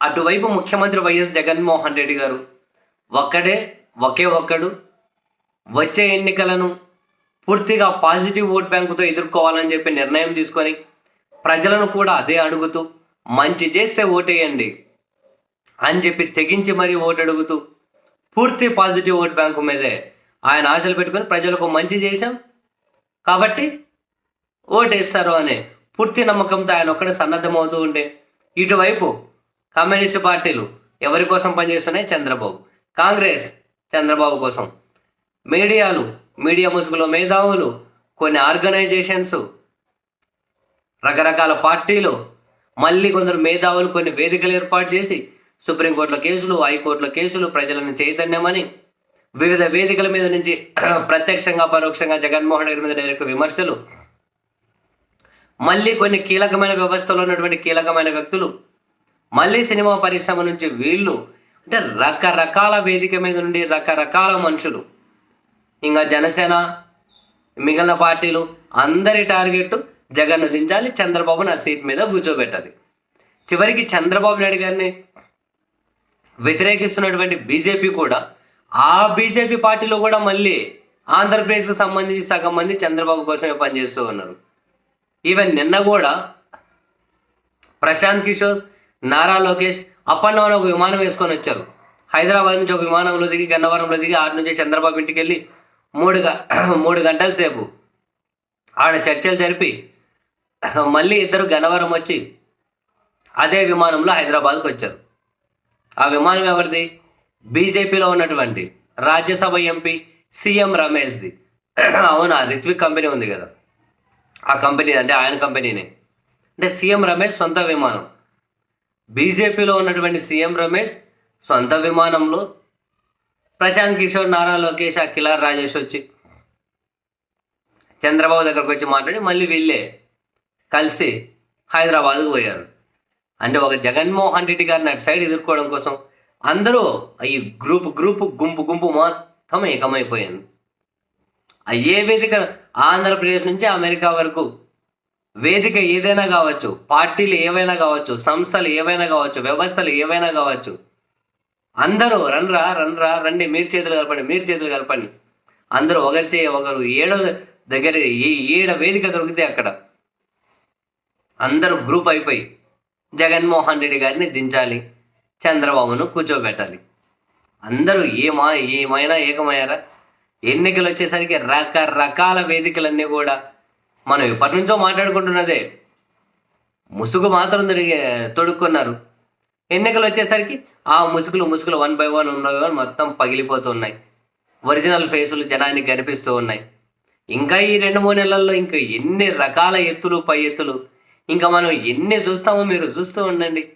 అటువైపు ముఖ్యమంత్రి వైఎస్ జగన్మోహన్ రెడ్డి గారు ఒక్కడే ఒకే ఒక్కడు వచ్చే ఎన్నికలను పూర్తిగా పాజిటివ్ ఓట్ బ్యాంకుతో ఎదుర్కోవాలని చెప్పి నిర్ణయం తీసుకొని ప్రజలను కూడా అదే అడుగుతూ మంచి చేస్తే ఓటేయండి అని చెప్పి తెగించి మరీ ఓటు అడుగుతూ పూర్తి పాజిటివ్ ఓట్ బ్యాంకు మీదే ఆయన ఆశలు పెట్టుకొని ప్రజలకు మంచి చేశాం కాబట్టి ఓటేస్తారు అనే పూర్తి నమ్మకంతో ఆయన ఒక్కడే సన్నద్ధమవుతూ ఉంటే ఇటువైపు కమ్యూనిస్ట్ పార్టీలు ఎవరి కోసం పనిచేస్తున్నాయి? చంద్రబాబు. కాంగ్రెస్ చంద్రబాబు కోసం. మీడియాలు మీడియా ముసుగులో మేధావులు కొన్ని ఆర్గనైజేషన్స్ రకరకాల పార్టీలు మళ్ళీ కొందరు మేధావులు కొన్ని వేదికలు ఏర్పాటు చేసి సుప్రీంకోర్టులో కేసులు హైకోర్టులో కేసులు ప్రజలను చైతన్యమని వివిధ వేదికల మీద నుంచి ప్రత్యక్షంగా పరోక్షంగా జగన్మోహన్ రెడ్డి మీద డైరెక్ట్ విమర్శలు మళ్ళీ కొన్ని కీలకమైన వ్యవస్థలో ఉన్నటువంటి కీలకమైన వ్యక్తులు మళ్ళీ సినిమా పరిశ్రమ నుంచి వీళ్ళు అంటే రకరకాల వేదిక మీద నుండి రకరకాల మనుషులు. ఇంకా జనసేన మిగిలిన పార్టీలు అందరి టార్గెట్ జగన్ను దించాలి చంద్రబాబు నా సీట్ మీద కూర్చోబెట్టాలి చివరికి చంద్రబాబు నాయుడు గారిని వ్యతిరేకిస్తున్నటువంటి బీజేపీ కూడా ఆ బీజేపీ పార్టీలో కూడా మళ్ళీ ఆంధ్రప్రదేశ్కు సంబంధించి సగం మంది చంద్రబాబు కోసమే పనిచేస్తూ ఉన్నారు. ఈవెన్ నిన్న కూడా Prashant Kishor Nara Lokesh up and down ఒక విమానం వేసుకొని వచ్చారు. హైదరాబాద్ నుంచి ఒక విమానంలో దిగి గన్నవరంలో దిగి ఆరు నుంచి చంద్రబాబు ఇంటికి వెళ్ళి మూడు గ మూడు గంటల సేపు ఆడ చర్చలు జరిపి మళ్ళీ ఇద్దరు గన్నవరం వచ్చి అదే విమానంలో హైదరాబాద్కి వచ్చారు. ఆ విమానం ఎవరిది? బీజేపీలో ఉన్నటువంటి రాజ్యసభ ఎంపీ సీఎం రమేష్ది. అవునా? రిత్విక్ కంపెనీ ఉంది కదా. ఆ కంపెనీ అంటే ఆయన కంపెనీనే. అంటే సీఎం రమేష్ సొంత విమానం. బీజేపీలో ఉన్నటువంటి సీఎం రమేష్ సొంత విమానంలో ప్రశాంత్ కిషోర్ నారా లోకేష్ ఆ కిలార్ రాజేష్ వచ్చి చంద్రబాబు దగ్గరకు వచ్చి మాట్లాడి మళ్ళీ వీళ్ళే కలిసి హైదరాబాద్కు పోయారు. అంటే ఒక జగన్మోహన్ రెడ్డి గారిని అటు సైడ్ ఎదుర్కోవడం కోసం అందరూ ఈ గ్రూప్ గ్రూప్ గుంపు గుంపు మొత్తం ఏకమైపోయింది. అయ్యే ఏ వేదిక ఆంధ్రప్రదేశ్ నుంచి అమెరికా వరకు వేదిక ఏదైనా కావచ్చు పార్టీలు ఏవైనా కావచ్చు సంస్థలు ఏవైనా కావచ్చు వ్యవస్థలు ఏవైనా కావచ్చు. అందరూ రన్రా రన్రా రండి మీరు చేతులు కలపండి మీరు చేతులు కలపండి. అందరూ ఒకరి చేయ ఒకరు ఏడో దగ్గర ఏ ఏడ వేదిక దొరికితే అక్కడ. అందరూ గ్రూప్ అయిపోయి జగన్మోహన్ రెడ్డి గారిని దించాలి చంద్రబాబును కూర్చోబెట్టాలి. అందరూ ఏమా ఏమైనా ఏకమయ్యారా? ఎన్నికలు వచ్చేసరికి రకరకాల వేదికలన్నీ కూడా మనం ఎప్పటి నుంచో మాట్లాడుకుంటున్నదే. ముసుగు మాత్రం తొడిగే తొడుక్కున్నారు. ఎన్నికలు వచ్చేసరికి ఆ ముసుగులు ముసుగులు one by one one by one మొత్తం పగిలిపోతూ ఉన్నాయి. ఒరిజినల్ ఫేసులు జనానికి కనిపిస్తూ ఉన్నాయి. ఇంకా ఈ రెండు మూడు నెలల్లో ఇంకా ఎన్ని రకాల ఎత్తులు పై ఎత్తులు ఇంకా మనం ఎన్ని చూస్తామో మీరు చూస్తూ ఉండండి.